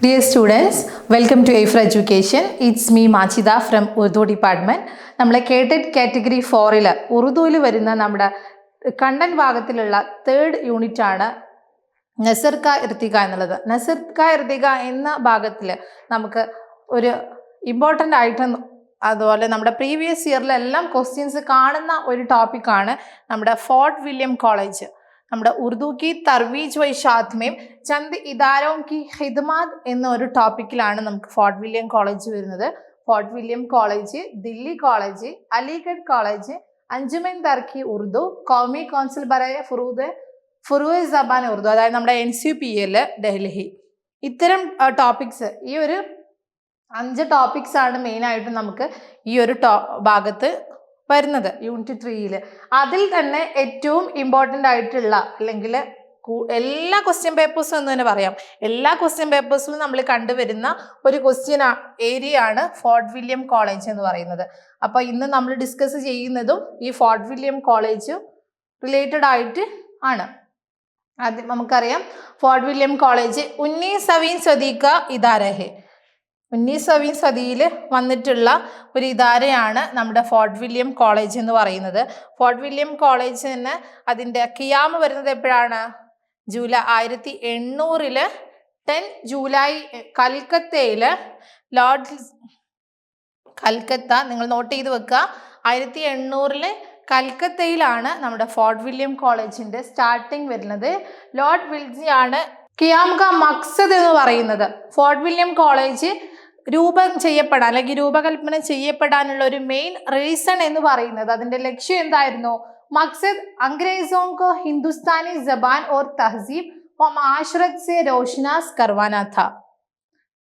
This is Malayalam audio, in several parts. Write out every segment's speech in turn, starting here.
Dear students, welcome to A for Education. It's me from Urdu Department. നമ്മളെ കേട്ടഡ് കാറ്റഗറി ഫോറിൽ ഉറുദുവിൽ വരുന്ന നമ്മുടെ കണ്ടന്റ് ഭാഗത്തിലുള്ള തേർഡ് യൂണിറ്റ് ആണ് നസർക്ക ഇർത്തിക എന്നുള്ളത് നസർക്ക ഇർത്തിക എന്ന ഭാഗത്തിൽ നമുക്ക് ഒരു ഇമ്പോർട്ടന്റ് ആയിട്ട് അതുപോലെ നമ്മുടെ പ്രീവിയസ് ഇയറിലെല്ലാം ക്വസ്റ്റ്യൻസ് കാണുന്ന ഒരു ടോപ്പിക്കാണ് നമ്മുടെ ഫോർട്ട് വില്യം കോളേജ് നമ്മുടെ ഉറുദു കി തർവീജ് വൈ ഷാത്മയും ചന്ദ് ഇദാരോം കി ഹിദ്മാദ് എന്ന ഒരു ടോപ്പിക്കിലാണ് നമുക്ക് ഫോർട്ട് വില്യം കോളേജ് വരുന്നത്. Fort William college Delhi college Aligarh college Anjuman Taraqqi Urdu Qaumi council ബറായ ഫുറൂദ് ഫുറൂദ് സബാൻ ഉറുദു അതായത് നമ്മുടെ N C P L Delhi. ഇത്തരം ടോപ്പിക്സ് ഈ ഒരു അഞ്ച് ടോപ്പിക്സ് ആണ് മെയിനായിട്ട് നമുക്ക് ഈ ഒരു ടോ ഭാഗത്ത് വരുന്നത്. യൂണിറ്റ് ത്രീയിൽ അതിൽ തന്നെ ഏറ്റവും ഇമ്പോർട്ടന്റ് ആയിട്ടുള്ള അല്ലെങ്കിൽ എല്ലാ ക്വസ്റ്റ്യൻ പേപ്പേഴ്സും എന്ന് തന്നെ പറയാം. എല്ലാ ക്വസ്റ്റ്യൻ പേപ്പേഴ്സിലും നമ്മൾ കണ്ടുവരുന്ന ഒരു ക്വസ്റ്റ്യൻ ഏരിയ ആണ് ഫോർട്ട് വില്യം കോളേജ് എന്ന് പറയുന്നത്. അപ്പോൾ ഇന്ന് നമ്മൾ ഡിസ്കസ് ചെയ്യുന്നതും ഈ ഫോർട്ട് വില്യം കോളേജ് റിലേറ്റഡ് ആയിട്ട് ആണ്. ആദ്യം നമുക്കറിയാം ഫോർട്ട് വില്യം കോളേജ് ഉന്നീ സവീൻ സദീക ഇദാരഹെ ഉന്നീസവീൻ സതിയിൽ വന്നിട്ടുള്ള ഒരു ഇതാരയാണ് നമ്മുടെ ഫോർട്ട് വില്യം കോളേജ് എന്ന് പറയുന്നത്. ഫോർട്ട് വില്യം കോളേജ് തന്നെ അതിന്റെ കിയാമ് വരുന്നത് എപ്പോഴാണ്? ജൂലൈ ആയിരത്തി എണ്ണൂറിൽ ടെൻ ജൂലൈ കൽക്കത്തയിൽ ലോർഡ് കൽക്കത്ത നിങ്ങൾ നോട്ട് ചെയ്ത് വെക്കുക. ആയിരത്തി എണ്ണൂറിൽ കൽക്കത്തയിലാണ് നമ്മുടെ ഫോർട്ട് വില്യം കോളേജിന്റെ സ്റ്റാർട്ടിങ് വരുന്നത്. ലോർഡ് വിൽജി ആണ് മക്സദ് എന്ന് പറയുന്നത്. ഫോർട്ട് വില്യം കോളേജ് രൂപം ചെയ്യപ്പെടാൻ അല്ലെങ്കിൽ രൂപകൽപ്പന ചെയ്യപ്പെടാനുള്ള ഒരു മെയിൻ റീസൺ എന്ന് പറയുന്നത് അതിന്റെ ലക്ഷ്യം എന്തായിരുന്നു? മക്സദ് അംഗ്രേസോം ഹിന്ദുസ്ഥാനി ജബാൻ ഓർ തഹസീബ് ഹോം ആശ്രത് സെ രോഷനാസ് കർവാനാഥ.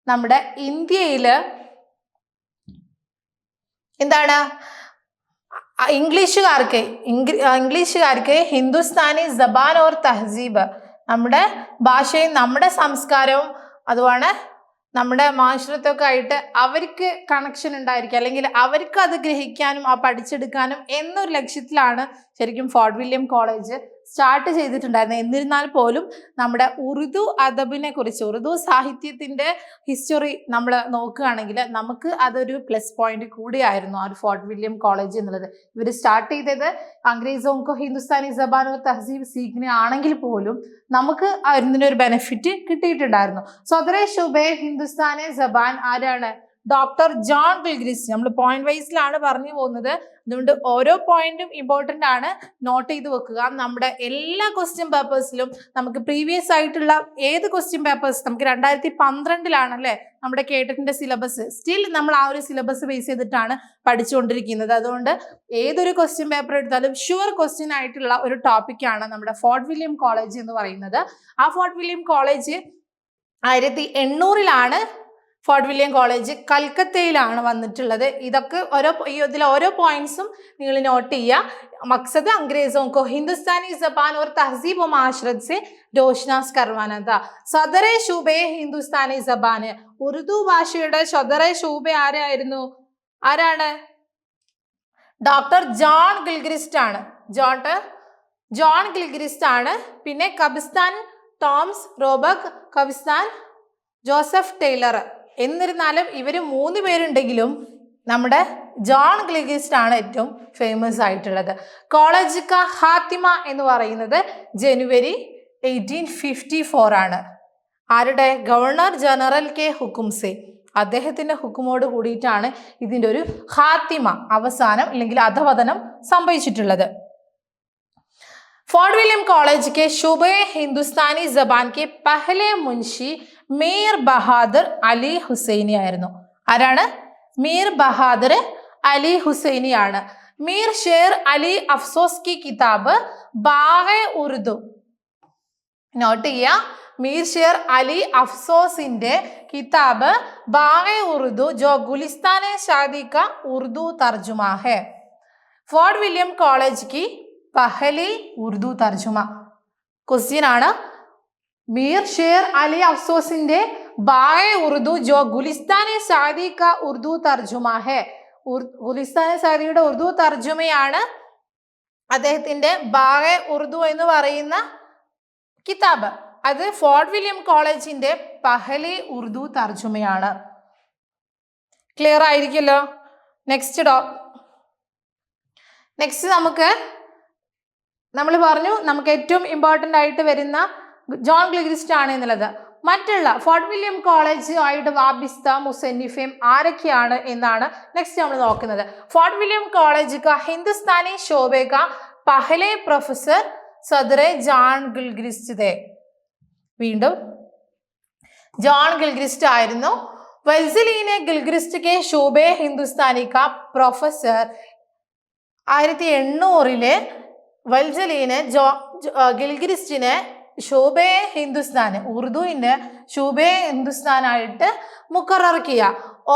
നമ്മുടെ ഇന്ത്യയിൽ എന്താണ്? ഇംഗ്ലീഷുകാർക്ക് ഇംഗ്ലീഷുകാർക്ക് ഹിന്ദുസ്ഥാനി ജബാൻ ഓർ തഹസീബ് നമ്മുടെ ഭാഷയും നമ്മുടെ സംസ്കാരവും അതുമാണ് നമ്മുടെ മാശ്രത്തൊക്കെ ആയിട്ട് അവർക്ക് കണക്ഷൻ ഉണ്ടായിരിക്കും. അല്ലെങ്കിൽ അവർക്ക് അത് ഗ്രഹിക്കാനും ആ പഠിച്ചെടുക്കാനും എന്നൊരു ലക്ഷ്യത്തിലാണ് ശരിക്കും ഫോർട്ട് വില്യം കോളേജ് സ്റ്റാർട്ട് ചെയ്തിട്ടുണ്ടായിരുന്നത് എന്നിരുന്നാൽ പോലും നമ്മുടെ ഉറുദു അദബിനെ കുറിച്ച് ഉറുദു സാഹിത്യത്തിന്റെ ഹിസ്റ്ററി നമ്മൾ നോക്കുകയാണെങ്കിൽ നമുക്ക് അതൊരു പ്ലസ് പോയിന്റ് കൂടിയായിരുന്നു ആ ഒരു ഫോർട്ട് വില്യം കോളേജ് എന്നുള്ളത്. ഇവർ സ്റ്റാർട്ട് ചെയ്തത് അംഗ്രേസോങ്കോ ഹിന്ദുസ്ഥാനി ജബാനോ തഹസീബ് സീഖിനെ ആണെങ്കിൽ പോലും നമുക്ക് അതിനൊരു ബെനിഫിറ്റ് കിട്ടിയിട്ടുണ്ടായിരുന്നു. സ്വതരേ ഷുബേ ഹിന്ദുസ്ഥാനെ സബാൻ ആരാണ്? ഡോക്ടർ ജോൺ ബിൽഗ്രിസ് നമ്മൾ പോയിന്റ് വൈസിലാണ് പറഞ്ഞു പോകുന്നത്. അതുകൊണ്ട് ഓരോ പോയിന്റും ഇമ്പോർട്ടന്റ് ആണ് നോട്ട് ചെയ്ത് വെക്കുക. നമ്മുടെ എല്ലാ ക്വസ്റ്റ്യൻ പേപ്പേഴ്സിലും നമുക്ക് പ്രീവിയസ് ആയിട്ടുള്ള ഏത് ക്വസ്റ്റ്യൻ പേപ്പേഴ്സ് നമുക്ക് രണ്ടായിരത്തി പന്ത്രണ്ടിലാണ് അല്ലേ? നമ്മുടെ കേട്ടിന്റെ സിലബസ് സ്റ്റിൽ നമ്മൾ ആ ഒരു സിലബസ് ബേസ് ചെയ്തിട്ടാണ് പഠിച്ചുകൊണ്ടിരിക്കുന്നത്. അതുകൊണ്ട് ഏതൊരു ക്വസ്റ്റ്യൻ പേപ്പർ എടുത്താലും ഷുവർ ക്വസ്റ്റ്യൻ ആയിട്ടുള്ള ഒരു ടോപ്പിക്കാണ് നമ്മുടെ ഫോർട്ട് വില്യം കോളേജ് എന്ന് പറയുന്നത്. ആ ഫോർട്ട് വില്യം കോളേജ് ആയിരത്തി എണ്ണൂറിലാണ് ഫോർട്ട് വില്യം കോളേജ് കൽക്കത്തയിലാണ് വന്നിട്ടുള്ളത്. ഇതൊക്കെ ഓരോ ഇതിലെ ഓരോ പോയിന്റ്സും നിങ്ങൾ നോട്ട് ചെയ്യുക. മക്സദ് അംഗ്രേസും കോ ഹിന്ദുസ്ഥാനി സബാൻ ഓർ തഹസീബ് ആശ്രത് സെ രോഷ്നാസ് കർവാനത സദറെ ഷൂബെ ഹിന്ദുസ്ഥാനി ജബാന് ഉറുദു ഭാഷയുടെ സദറെ ശൂബ ആരായിരുന്നു? ആരാണ്? ഡോക്ടർ ജോൺ ഗിൽഗ്രിസ്റ്റ് ആണ്. ജോൺ ജോൺ ഗിൽഗ്രിസ്റ്റ് ആണ്. പിന്നെ captain Thomas Roebuck captain Joseph Taylor. എന്നിരുന്നാലും ഇവർ മൂന്ന് പേരുണ്ടെങ്കിലും നമ്മുടെ ജോൺ ഗ്ലിഗിസ്റ്റ് ആണ് ഏറ്റവും ഫേമസ് ആയിട്ടുള്ളത്. കോളേജിക്ക ഹാത്തിമ എന്ന് പറയുന്നത് ജനുവരി എയ്റ്റീൻ ഫിഫ്റ്റി ഫോർ ആണ്. ആരുടെ? ഗവർണർ ജനറൽ കെ ഹുക്കുംസെ അദ്ദേഹത്തിന്റെ ഹുക്കുമോട് കൂടിയിട്ടാണ് ഇതിന്റെ ഒരു ഹാത്തിമ അവസാനം അല്ലെങ്കിൽ അധവതനം സംഭവിച്ചിട്ടുള്ളത്. ഫോർട്ട് വില്യം കോളേജ് കെ ശുബെ ഹിന്ദുസ്ഥാനി ജബാൻ കെ പഹലെ മുൻഷി മീർ ബഹാദർ അലി ഹുസൈനി ആയിരുന്നു. ആരാണ്? മീർ ബഹാദർ അലി ഹുസൈനി ആണ്. മീർ ഷേർ അലി അഫ്സോസ് കി കിതാബ് ബാഹെ ഉറുദു. നോട്ട് ചെയ്യുക മീർ ഷേർ അലി അഫ്സോസിന്റെ കിതാബ് ബാഹെ ഉറുദു ജോ ഗുലിസ്ഥാനെ ഷാദിക്ക ഉറുദു തർജുമ ഫോർഡ് വില്യം കോളേജ് കി പഹലി ഉറുദു തർജുമ ക്വസ്റ്റ്യൻ ആണ്. മീർ ഷേർ അലി അഫ്സോസിന്റെ ബായ ഉറുദു ജോ ഗുലിസ്ഥാനെ സാദി ക ഉറുദു തർജുമ ഹെ. ഉർ- ഗുലിസ്ഥാനെ സാദിയുടെ ഉറുദു തർജുമയാണ് അദ്ദേഹത്തിന്റെ ബായ ഉറുദു എന്ന് പറയുന്ന കിതാബ്. അത് ഫോർട്ട് വില്യം കോളേജിന്റെ പഹലെ ഉറുദു തർജുമയാണ് ക്ലിയർ ആയിരിക്കുമല്ലോ? നെക്സ്റ്റ് ഡോ നെക്സ്റ്റ് നമുക്ക് നമ്മൾ പറഞ്ഞു നമുക്ക് ഏറ്റവും ഇമ്പോർട്ടന്റ് ആയിട്ട് വരുന്ന ജോൺ ഗ്ലിഗ്രിസ്റ്റ് ആണ് എന്നുള്ളത്. മറ്റുള്ള ഫോർട്ട് വില്യം കോളേജ് ആയിട്ട് വാബിസ്ത മുസന്നിഫേം ആരൊക്കെയാണ് എന്നാണ് നെക്സ്റ്റ് നമ്മൾ നോക്കുന്നത്. ഫോർട്ട് വില്യം കോളേജ് ക ഹിന്ദുസ്ഥാനി ശോഭെ പഹലെ പ്രൊഫസർ സദറെ ജോൺ ഗിൽഗ്രിസ്റ്റ് വീണ്ടും. ജോൺ ഗിൽഗ്രിസ്റ്റ് ആയിരുന്നു. വെൽസിലീനെ ഗിൽഗ്രിസ്റ്റ് കെ ശോഭെ ഹിന്ദുസ്ഥാനി ക പ്രൊഫസർ ആയിരത്തി എണ്ണൂറിലെ വെൽസലീനെ ജോ ഗിൽഗ്രിസ്റ്റിനെ ഷോബെ ഹിന്ദുസ്ഥാൻ ഉറുദുവിന്റെ ഷോബെ ഹിന്ദുസ്ഥാനായിട്ട് മുക്കറക്കിയ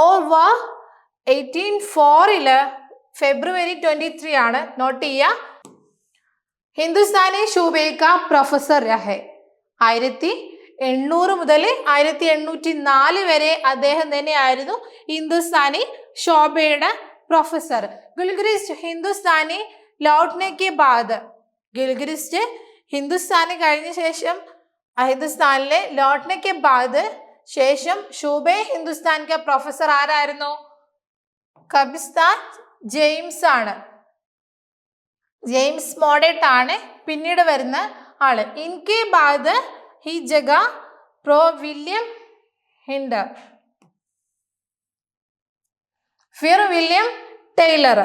ഓർ വ എയ്റ്റീൻ ഫോറിൽ ഫെബ്രുവരി ട്വന്റി ത്രീ ആണ് നോട്ട് ചെയ്യുക ഹിന്ദുസ്ഥാനി ഷൂബെ കാ പ്രൊഫസർ രഹെ. ആയിരത്തി എണ്ണൂറ് മുതൽ ആയിരത്തി എണ്ണൂറ്റി നാല് വരെ അദ്ദേഹം തന്നെയായിരുന്നു ഹിന്ദുസ്ഥാനി ഷോബയുടെ പ്രൊഫസർ. ഗുൽഗ്രിസ്റ്റ് ഹിന്ദുസ്ഥാനി ലൗട്ട്നെ ബാദ്. ഗിൽഗ്രിസ്റ്റ് ഹിന്ദുസ്ഥാനി കഴിഞ്ഞ ശേഷം ഹിന്ദുസ്ഥാനിലെ ലോട്ട്നയ്ക്ക് ബാദ് ശേഷം ഷൂബെ ഹിന്ദുസ്ഥാൻ പ്രൊഫസർ ആരായിരുന്നു? കബിസ്ഥാൻ ജെയിംസ് ആണ്. ജെയിംസ് മോഡേട്ട് ആണ് പിന്നീട് വരുന്ന ആൾ. ഇൻകെ ബാദ് ഹി ജഗ പ്രോ വില്യം ഹിൻഡർ. ഫിർ വില്യം ടൈലർ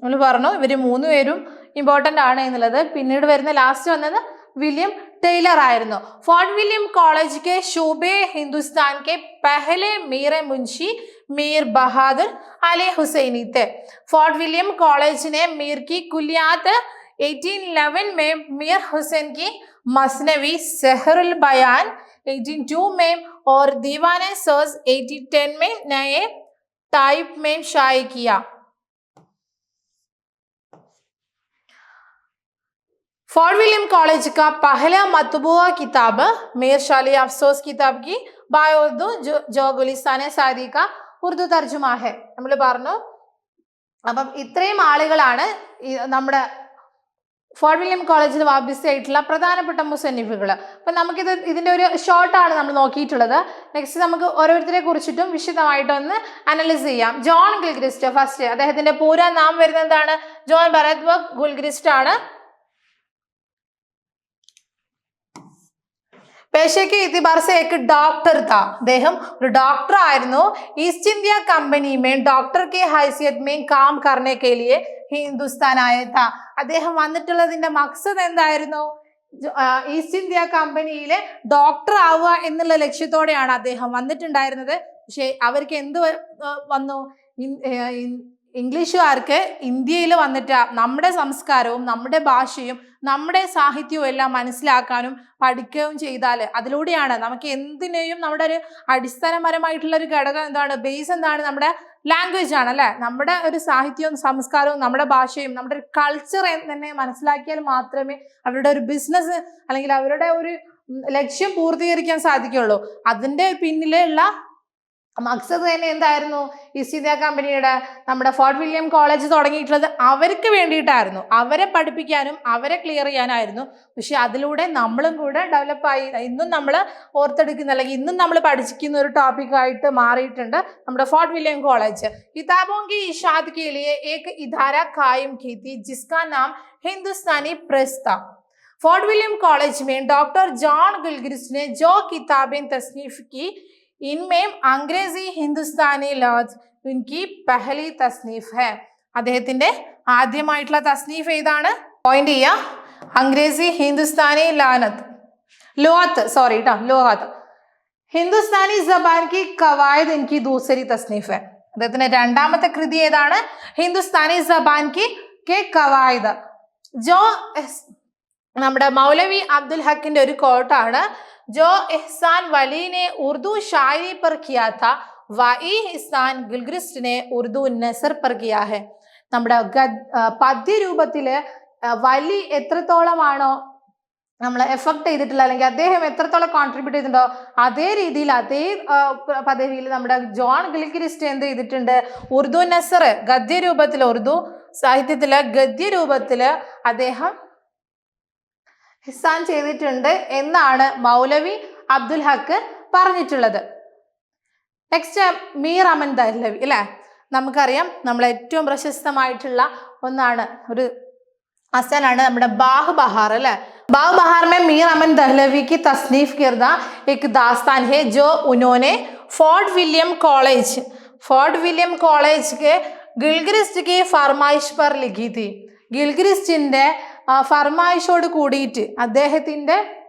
നമ്മൾ പറഞ്ഞു ഇവർ മൂന്ന് പേരും ഇമ്പോർട്ടൻ്റ് ആണ് എന്നുള്ളത് പിന്നീട് വരുന്ന ലാസ്റ്റ് വന്നത് വില്യം ടെയ്ലർ ആയിരുന്നു ഫോർട്ട് വില്യം കോളേജ് കെ ഷൂബെ ഹിന്ദുസ്ഥാൻ കെ പഹലെ മീർ മുൻഷി മീർ ബഹാദുർ അലി हुसैनी थे फोर्ट विलियम कॉलेज ने मीर की कुलियात 1811 में मीर हुसैन की मसनवी सहरुल बयान 1802 में और दीवाने सर्स 1810 में नए टाइप में शाये किया फोर्ट विलियम कॉलेज का पहला मतबुआ किताब मीर शाली अफसोस किताब की बाय उर्दू जो जो गुलिस्तान सादी का ഉറുദു തർജുമ ഹെ നമ്മൾ പറഞ്ഞു അപ്പം ഇത്രയും ആളുകളാണ് ഈ നമ്മുടെ ഫോർട്ട് വില്യം കോളേജിൽ വാബിസ് ആയിട്ടുള്ള പ്രധാനപ്പെട്ട മുസന്നിഫുകൾ അപ്പം നമുക്കിത് ഇതിൻ്റെ ഒരു ഷോർട്ടാണ് നമ്മൾ നോക്കിയിട്ടുള്ളത് നെക്സ്റ്റ് നമുക്ക് ഓരോരുത്തരെ കുറിച്ചിട്ടും വിശദമായിട്ടൊന്ന് അനലൈസ് ചെയ്യാം ജോൺ ഗിൽഗ്രിസ്റ്റ് ഫസ്റ്റ് അദ്ദേഹത്തിന്റെ പൂര നാം വരുന്നത് എന്താണ് ജോൺ ഭരത് ഗുൽഗ്രിസ്റ്റ് ആണ് പേഷയ്ക്ക് ഇതിബാർസെ ഏക്ക് ഡോക്ടർ താ അദ്ദേഹം ഒരു ഡോക്ടർ ആയിരുന്നു. ഈസ്റ്റ് ഇന്ത്യ കമ്പനിമേൻ ഡോക്ടർ കെ ഹൈസിയത്മേൻ കാം കർണെ കെ ലിയെ ഹിന്ദുസ്ഥാൻ അദ്ദേഹം വന്നിട്ടുള്ളതിന്റെ മക്സദ് എന്തായിരുന്നു? ഈസ്റ്റ് ഇന്ത്യ കമ്പനിയിലെ ഡോക്ടർ ആവുക എന്നുള്ള ലക്ഷ്യത്തോടെയാണ് അദ്ദേഹം വന്നിട്ടുണ്ടായിരുന്നത്. പക്ഷേ അവർക്ക് എന്ത് വന്നു? ഇംഗ്ലീഷുകാർക്ക് ഇന്ത്യയിൽ വന്നിട്ട് നമ്മുടെ സംസ്കാരവും നമ്മുടെ ഭാഷയും നമ്മുടെ സാഹിത്യവും എല്ലാം മനസ്സിലാക്കാനും പഠിക്കുകയും ചെയ്താൽ അതിലൂടെയാണ് നമുക്ക് എന്തിനേയും നമ്മുടെ ഒരു അടിസ്ഥാനപരമായിട്ടുള്ള ഒരു ഘടകം എന്താണ് ബേസ് എന്താണ് നമ്മുടെ ലാംഗ്വേജ് ആണ് അല്ലെ? നമ്മുടെ ഒരു സാഹിത്യവും സംസ്കാരവും നമ്മുടെ ഭാഷയും നമ്മുടെ ഒരു കൾച്ചർ തന്നെ മനസ്സിലാക്കിയാൽ മാത്രമേ അവരുടെ ഒരു ബിസിനസ് അല്ലെങ്കിൽ അവരുടെ ഒരു ലക്ഷ്യം പൂർത്തീകരിക്കാൻ സാധിക്കുള്ളൂ അതിന്റെ പിന്നിലുള്ള മക്സദ് തന്നെ എന്തായിരുന്നു ഈസ്റ്റ് ഇന്ത്യ കമ്പനിയുടെ നമ്മുടെ ഫോർട്ട് വില്യം കോളേജ് തുടങ്ങിയിട്ടുള്ളത് അവർക്ക് വേണ്ടിയിട്ടായിരുന്നു അവരെ പഠിപ്പിക്കാനും അവരെ ക്ലിയർ ചെയ്യാനായിരുന്നു പക്ഷെ അതിലൂടെ നമ്മളും കൂടെ ഡെവലപ്പായി ഇന്നും നമ്മൾ ഓർത്തെടുക്കുന്ന അല്ലെങ്കിൽ ഇന്നും നമ്മൾ പഠിക്കുന്ന ഒരു ടോപ്പിക്കായിട്ട് മാറിയിട്ടുണ്ട് നമ്മുടെ ഫോർട്ട് വില്യം കോളേജ് किताबों की इशात के लिए एक इदारा कायम की थी जिसका नाम हिंदुस्तानी प्रेस था फोर्ट विलियम कॉलेज में डॉक्टर जॉन गिलग्रिस्ट ने जो किताबें तसनीफ की ഇൻമേം അംഗ്രേസി ഹിന്ദുസ്ഥാനി ലോജ് ഉൻകി പെഹലി തസ്നീഫ് ഹെ. അദ്ദേഹത്തിന്റെ ആദ്യമായിട്ടുള്ള തസ്നീഫ് ഏതാണ്? പോയിന്റ് ചെയ്യ. അംഗ്രേസി ഹിന്ദുസ്ഥാനി ലാനത്ത്. ലോഹത്ത് സോറി കേട്ടോ ലോഹത്ത് ഹിന്ദുസ്ഥാനി ജബാൻ കി കവായത് എനിക്ക് ദൂസരി തസ്നീഫ് ഹെ. അദ്ദേഹത്തിന്റെ രണ്ടാമത്തെ കൃതി ഏതാണ്? ഹിന്ദുസ്ഥാനി ജബാൻ കി കെ കവായത് ജോ നമ്മുടെ മൗലവി അബ്ദുൽ ഹക്കിന്റെ ഒരു കോട്ടാണ് ജോ എഹ്സാൻ വലീനെ ഉർദു ഷായരി പർ കിയാ ഥ ഗുൽഗ്രിസ്റ്റിനെ ഉർദു നസർ പർ കിയാ നമ്മുടെ പദ്യ രൂപത്തിൽ വലി എത്രത്തോളമാണോ നമ്മൾ എഫക്ട് ചെയ്തിട്ടില്ല അല്ലെങ്കിൽ അദ്ദേഹം എത്രത്തോളം കോൺട്രിബ്യൂട്ട് ചെയ്തിട്ടുണ്ടോ അതേ രീതിയിൽ അതേ പദവിയിൽ നമ്മുടെ ജോൺ ഗിൽഗ്രിസ്റ്റ് എന്ത് ചെയ്തിട്ടുണ്ട്? ഉറുദു നസർ ഗദ്യ രൂപത്തിൽ ഉറുദു സാഹിത്യത്തിലെ ഗദ്യ രൂപത്തിൽ അദ്ദേഹം ഹിസാൻ ചെയ്തിട്ടുണ്ട് എന്നാണ് മൗലവി അബ്ദുൽ ഹക്ക് പറഞ്ഞിട്ടുള്ളത്. നെക്സ്റ്റ് മീർ അമൻ ദഹ്ലവി അല്ലേ നമുക്കറിയാം നമ്മൾ ഏറ്റവും പ്രശസ്തമായിട്ടുള്ള ഒന്നാണ് ഒരു അസനാണ് നമ്മുടെ ബാഹു ബഹാർ അല്ലേ? ബാഹു ബഹാർ മേ മീർ അമൻ ദഹ്ലവി കി തസ്നീഫ് കീർദ ഇക് ദാസ്താൻ ഹെ ജോ ഉനോനെ Fort William college. Fort William college Gilchrist ഫർമായിഷ് പർ ലിഖിതി. ഗിൽഗ്രിസ്റ്റിന്റെ ഫർമായിഷോട് കൂടിയിട്ട് അദ്ദേഹത്തിന്റെ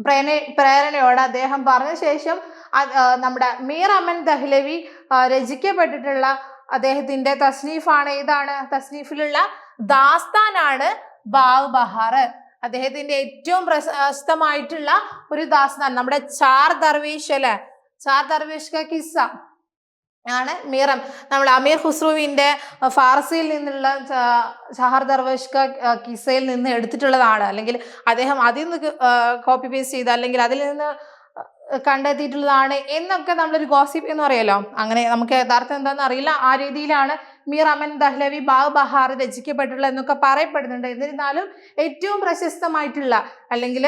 പ്രേരണ പ്രേരണയോട് അദ്ദേഹം പറഞ്ഞ ശേഷം നമ്മുടെ മീർ അമൻ ദഹ്ലവി രചിക്കപ്പെട്ടിട്ടുള്ള അദ്ദേഹത്തിന്റെ തസ്നീഫാണ്. ഏതാണ്? തസ്നീഫിലുള്ള ദാസ്താനാണ് ബാവ് ബഹാർ. അദ്ദേഹത്തിന്റെ ഏറ്റവും പ്രശസ്തമായിട്ടുള്ള ഒരു ദാസ്താൻ നമ്മുടെ ചാർ ദർവേഷ് അല്ലെ? ചാർ ദർവേഷ് കിസ്സ. ആണ് മീറം. നമ്മൾ അമീർ ഖുസ്രുവിന്റെ ഫാർസിയിൽ നിന്നുള്ള ഷഹർ ദർവേഷ്ക കിസയിൽ നിന്ന് എടുത്തിട്ടുള്ളതാണ്. അല്ലെങ്കിൽ അദ്ദേഹം അതിൽ നിന്ന് കോപ്പി പേസ്റ്റ് ചെയ്ത് അല്ലെങ്കിൽ അതിൽ നിന്ന് കണ്ടെത്തിയിട്ടുള്ളതാണ് എന്നൊക്കെ നമ്മളൊരു ഗോസിപ്പ് എന്ന് പറയല്ലോ. അങ്ങനെ നമുക്ക് യഥാർത്ഥം എന്താണെന്ന് അറിയില്ല. ആ രീതിയിലാണ് മീർ അമൻ ദഹ്ലവി ബാഗ് ബഹാർ രചിക്കപ്പെട്ടുള്ള എന്നൊക്കെ പറയപ്പെടുന്നുണ്ട്. എന്നിരുന്നാലും ഏറ്റവും പ്രശസ്തമായിട്ടുള്ള അല്ലെങ്കിൽ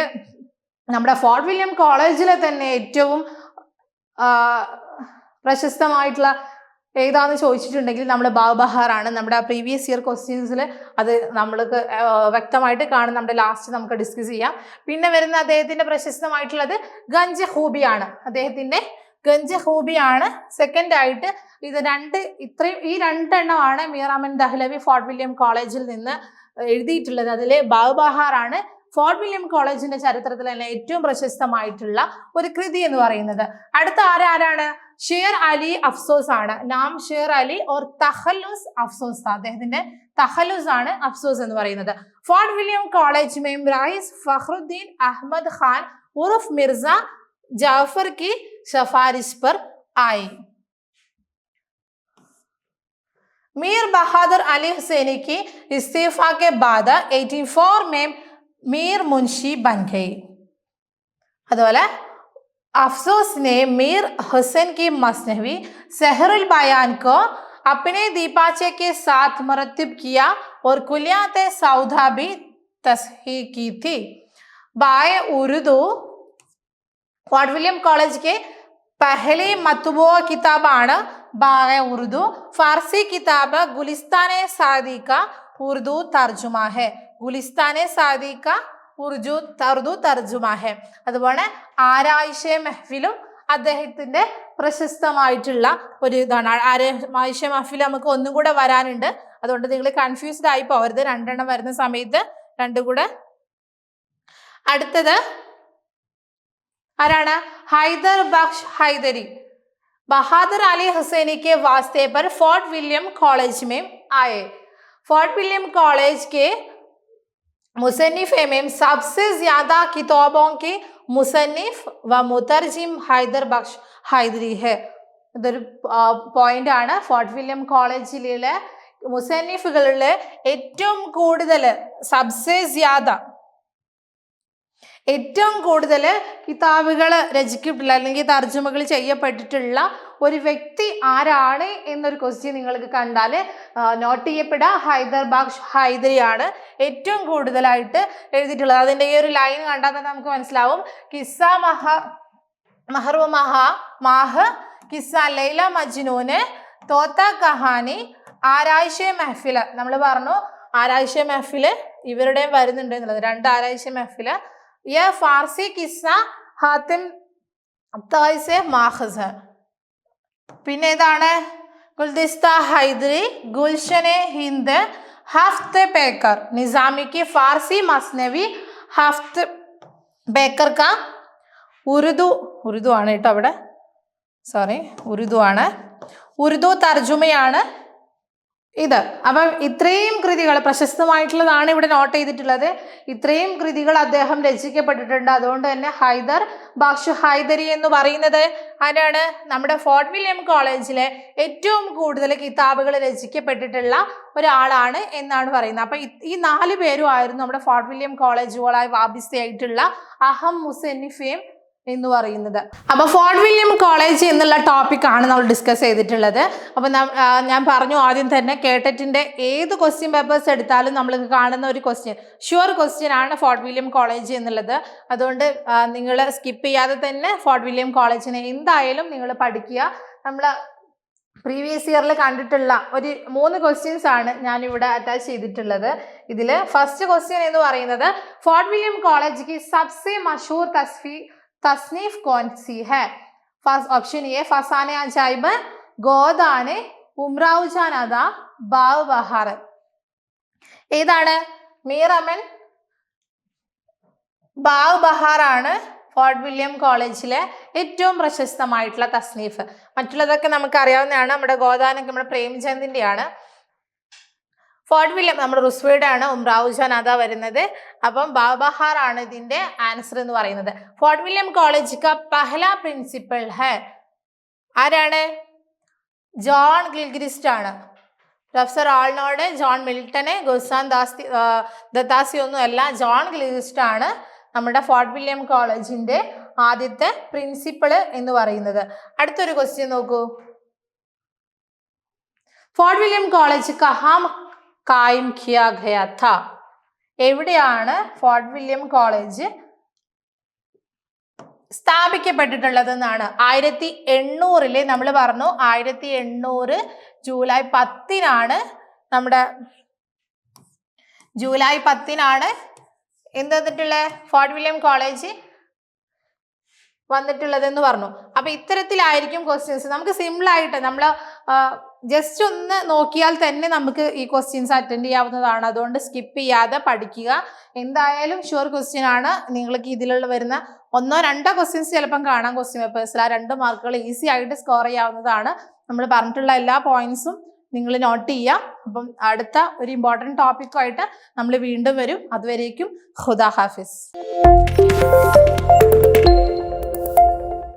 നമ്മുടെ ഫോർട്ട് വില്യം കോളേജിലെ തന്നെ ഏറ്റവും പ്രശസ്തമായിട്ടുള്ള ഏതാന്ന് ചോദിച്ചിട്ടുണ്ടെങ്കിൽ നമ്മൾ ബാബഹാർ ആണ് നമ്മുടെ പ്രീവിയസ് ഇയർ ക്വസ്റ്റ്യൻസിൽ അത് നമ്മൾക്ക് വ്യക്തമായിട്ട് കാണും. നമ്മുടെ ലാസ്റ്റ് നമുക്ക് ഡിസ്കസ് ചെയ്യാം. പിന്നെ വരുന്ന അദ്ദേഹത്തിന്റെ പ്രശസ്തമായിട്ടുള്ളത് ഗഞ്ച് ഹൂബിയാണ്. അദ്ദേഹത്തിന്റെ ഗഞ്ച് ഹൂബിയാണ്. സെക്കൻഡ് ആയിട്ട് ഇത് രണ്ട് ഇത്രയും ഈ രണ്ടെണ്ണമാണ് മീറാമൻ ദഹ്ലവി ഫോർട്ട് വില്യം കോളേജിൽ നിന്ന് എഴുതിയിട്ടുള്ളത്. അതിൽ ബാബഹാർ ആണ് ഫോർട്ട് വില്യം കോളേജിന്റെ ചരിത്രത്തിൽ തന്നെ ഏറ്റവും പ്രശസ്തമായിട്ടുള്ള ഒരു കൃതി എന്ന് പറയുന്നത്. അടുത്ത ആരാരാണ്? ഷെയർ അലി അഫ്സോസ് ആണ് നാം ഷെയർ അലി ഓർ തഹലൂസ് അഫ്സോസ് അദ്ദേഹത്തിന്റെ തഹലൂസ് ആണ് അഫ്സോസ് എന്ന് പറയുന്നത്. ഫോർട്ട് വില്യം കോളേജ് മെം റൈസ് ഫഹ്റുദ്ദീൻ അഹമ്മദ് ഖാൻ ഉറുഫ് മിർസ ജാഫർ കി ഷഫാരിസ് പർ ആയി. മീർ ബഹാദർ അലി ഹുസൈനി കി ഇസ്തീഫ കെ ബാദ എയ്റ്റി ഫോർ മെം മീർ മുൻഷി ബൻഖൈ. അതുപോലെ अफसोस ने मीर हुसैन की मसनवी सहरुल बयान को अपने दीपाचे के साथ मरतब किया और कुलियात सौदा भी तस्ही की थी। बाय उर्दू फॉर्ट विलियम कॉलेज के पहली मतबो किताब बाय उर्दू, फारसी किताब गुलिस्तान सादी का उर्दू तर्जुमा है। गुलिस्तान सादी का ഉർജു തർദു തർജുമാഹെ. അതുപോലെ ആരായിഷെ മെഹ്ഫിലും അദ്ദേഹത്തിന്റെ പ്രശസ്തമായിട്ടുള്ള ഒരു ഇതാണ്. ആരായിഷെ മെഹ്ഫിൽ നമുക്ക് ഒന്നും കൂടെ വരാനുണ്ട്. അതുകൊണ്ട് നിങ്ങൾ കൺഫ്യൂസ്ഡ് ആയി പോകരുത്. രണ്ടെണ്ണം വരുന്ന സമയത്ത് രണ്ടും കൂടെ. അടുത്തത് ആരാണ്? ഹൈദർ ബക്ഷ് ഹൈദരി. ബഹാദർ അലി ഹുസൈനിക്ക് വാസ്തേപ്പർ ഫോർട്ട് വില്യം കോളേജ് മേം ആയേ. ഫോർട്ട് വില്യം കോളേജ് കെ के मुसन्निफ में सबसे ज्यादा किताबों के मुसन्निफ व मुतरजिम हैदर बख्श ഹൈദരി ഹെ ഇതൊരു പോയിന്റ് ആണ് ഫോർട്ട് വില്യം കോളേജിലെ മുസന്നിഫുകളിൽ ഏറ്റവും കൂടുതൽ സബ്സെ ജ്യാദ ഏറ്റവും കൂടുതൽ കിതാബുകൾ രചിക്കപ്പെട്ടില്ല അല്ലെങ്കിൽ തർജ്ജമകൾ ചെയ്യപ്പെട്ടിട്ടുള്ള ഒരു വ്യക്തി ആരാണ് എന്നൊരു ക്വസ്റ്റ്യൻ നിങ്ങൾക്ക് കണ്ടാൽ നോട്ട് ചെയ്യപ്പെടുക. ഹൈദർ ബാക്ഷ് ഹൈദരിയാണ് ഏറ്റവും കൂടുതലായിട്ട് എഴുതിയിട്ടുള്ളത്. അതിന്റെ ഈ ഒരു ലൈൻ കണ്ടാൽ തന്നെ നമുക്ക് മനസ്സിലാവും. കിസ്സ മഹ മഹർവ മഹ മാഹ് കിസ്സ ലൈല മജ്നൂന് തോത്ത കഹാനി ആരാഴ്ച മെഹഫിൽ. നമ്മൾ പറഞ്ഞു ആരാഴ്ച മെഹഫിൽ ഇവരുടെയും വരുന്നുണ്ട് എന്നുള്ളത്. രണ്ട് ആരാഴ്ച മെഹഫിൽ. യ ഫാർസി കിസ്സ ഹാത്തിം തായ്സെ മാഹസ്. പിന്നെ ഏതാണ് ഗുൽദിസ്ത ഹൈദരി ഗുൽഷനെ ഹിന്ദ് ഹഫ്ത് പേക്കർ നിസാമിക്ക് ഫാർസി മസ്നവി ഹഫ്ത് ബേക്കർ കാ ഉറുദു ഉറുദു ആണ് കേട്ടോ അവിടെ. സോറി ഉറുദു ആണ്. ഉറുദു തർജുമയാണ് ഇത്. അപ്പം ഇത്രയും കൃതികൾ പ്രശസ്തമായിട്ടുള്ളതാണ് ഇവിടെ നോട്ട് ചെയ്തിട്ടുള്ളത്. ഇത്രയും കൃതികൾ അദ്ദേഹം രചിക്കപ്പെട്ടിട്ടുണ്ട്. അതുകൊണ്ട് തന്നെ ഹൈദർ ബാഷു ഹൈദരി എന്ന് പറയുന്നത് ആരാണ്? നമ്മുടെ ഫോർട്ട് വില്യം കോളേജിലെ ഏറ്റവും കൂടുതൽ കിതാബുകൾ രചിക്കപ്പെട്ടിട്ടുള്ള ഒരാളാണ് എന്നാണ് പറയുന്നത്. അപ്പം ഈ- നാല് പേരും ആയിരുന്നു നമ്മുടെ ഫോർട്ട് വില്യം കോളേജുകളായി വാബിസ്തയായിട്ടുള്ള അഹം മുസന്നിഫയും എന്ന് പറയുന്നത്. അപ്പോൾ ഫോർട്ട് വില്യം കോളേജ് എന്നുള്ള ടോപ്പിക്കാണ് നമ്മൾ ഡിസ്കസ് ചെയ്തിട്ടുള്ളത്. അപ്പോൾ ഞാൻ പറഞ്ഞു ആദ്യം തന്നെ കേട്ടറ്റിന്റെ ഏത് ക്വസ്റ്റ്യൻ പേപ്പേഴ്സ് എടുത്താലും നമ്മൾ കാണുന്ന ഒരു ക്വസ്റ്റ്യൻ ഷുവർ ക്വസ്റ്റ്യൻ ആണ് ഫോർട്ട് വില്യം കോളേജ് എന്നുള്ളത്. അതുകൊണ്ട് നിങ്ങൾ സ്കിപ്പ് ചെയ്യാതെ തന്നെ ഫോർട്ട് വില്യം കോളേജിനെ എന്തായാലും നിങ്ങൾ പഠിക്കുക. നമ്മൾ പ്രീവിയസ് ഇയറിൽ കണ്ടിട്ടുള്ള ഒരു മൂന്ന് ക്വസ്റ്റ്യൻസ് ആണ് ഞാനിവിടെ അറ്റാച്ച് ചെയ്തിട്ടുള്ളത്. ഇതിൽ ഫസ്റ്റ് ക്വസ്റ്റ്യൻ എന്ന് പറയുന്നത് ഫോർട്ട് വില്യം കോളേജിക്ക് സബ്സെ മഷൂർ തസ്ഫി തസ്നീഫ് കോൻസി ഹെ. ഓപ്ഷൻ എ ഫസാന അജായിബ് ഗോദാന് ഉംറാവുജാൻ അദ ബാവ് ബഹാർ ഏതാണ്? മീറമൻ ബാവ് ബഹാർ ആണ് ഫോർട്ട് വില്യം കോളേജിലെ ഏറ്റവും പ്രശസ്തമായിട്ടുള്ള തസ്നീഫ്. മറ്റുള്ളതൊക്കെ നമുക്ക് അറിയാവുന്നതാണ് നമ്മുടെ ഗോദാനൊക്കെ നമ്മുടെ പ്രേംചന്ദിന്റെയാണ് ഫോർട്ട് വില്യം നമ്മുടെ റുസ്വേഡ് ആണ് ഉംറാവുജാൻ അതാ വരുന്നത്. അപ്പം ബാബഹാർ ആണ് ഇതിന്റെ ആൻസർ എന്ന് പറയുന്നത്. ഫോർട്ട് വില്യം കോളേജ് ക പഹല പ്രിൻസിപ്പൽ ഹെ. ആരാണ്? ജോൺ ഗിൽഗ്രിസ്റ്റ് ആണ്. പ്രൊഫസർ ആൾനോട് ജോൺ മിൽട്ടനെ ഗുസാൻ ദാസ്തി ദത്താസി ഒന്നും അല്ല. ജോൺ ഗിൽഗ്രിസ്റ്റ് ആണ് നമ്മുടെ ഫോർട്ട് വില്യം കോളേജിന്റെ ആദ്യത്തെ പ്രിൻസിപ്പൾ എന്ന് പറയുന്നത്. അടുത്തൊരു ക്വസ്റ്റ്യൻ നോക്കൂ. ഫോർട്ട് വില്യം കോളേജ് കഹാം കായം ഗയാ ഥ. എവിടെയാണ് ഫോർട്ട് വില്യം കോളേജ് സ്ഥാപിക്കപ്പെട്ടിട്ടുള്ളതെന്നാണ്. ആയിരത്തി എണ്ണൂറിൽ നമ്മൾ പറഞ്ഞു ആയിരത്തി എണ്ണൂറ് ജൂലൈ പത്തിനാണ് നമ്മുടെ ജൂലൈ പത്തിനാണ് എന്ത് വന്നിട്ടുള്ളത് ഫോർട്ട് വില്യം കോളേജ് വന്നിട്ടുള്ളതെന്ന് പറഞ്ഞു. അപ്പൊ ഇത്തരത്തിലായിരിക്കും ക്വസ്റ്റ്യൻസ് നമുക്ക് സിമ്പിൾ ആയിട്ട് നമ്മൾ ജസ്റ്റ് ഒന്ന് നോക്കിയാൽ തന്നെ നമുക്ക് ഈ ക്വസ്റ്റ്യൻസ് അറ്റൻഡ് ചെയ്യാവുന്നതാണ്. അതുകൊണ്ട് സ്കിപ്പ് ചെയ്യാതെ പഠിക്കുക. എന്തായാലും ഷുവർ ക്വസ്റ്റ്യൻ ആണ്. നിങ്ങൾക്ക് ഇതിലുള്ള വരുന്ന ഒന്നോ രണ്ടോ ക്വസ്റ്റ്യൻസ് ചിലപ്പം കാണാം ക്വസ്റ്റ്യൻ പേപ്പേഴ്സിൽ ആ രണ്ട് മാർക്കുകൾ ഈസി ആയിട്ട് സ്കോർ ചെയ്യാവുന്നതാണ്. നമ്മൾ പറഞ്ഞിട്ടുള്ള എല്ലാ പോയിന്റ്സും നിങ്ങൾ നോട്ട് ചെയ്യുക അപ്പം അടുത്ത ഒരു ഇമ്പോർട്ടന്റ് ടോപ്പിക്കുമായിട്ട് നമ്മൾ വീണ്ടും വരും. അതുവരേക്കും ഹുദാ ഹാഫിസ്.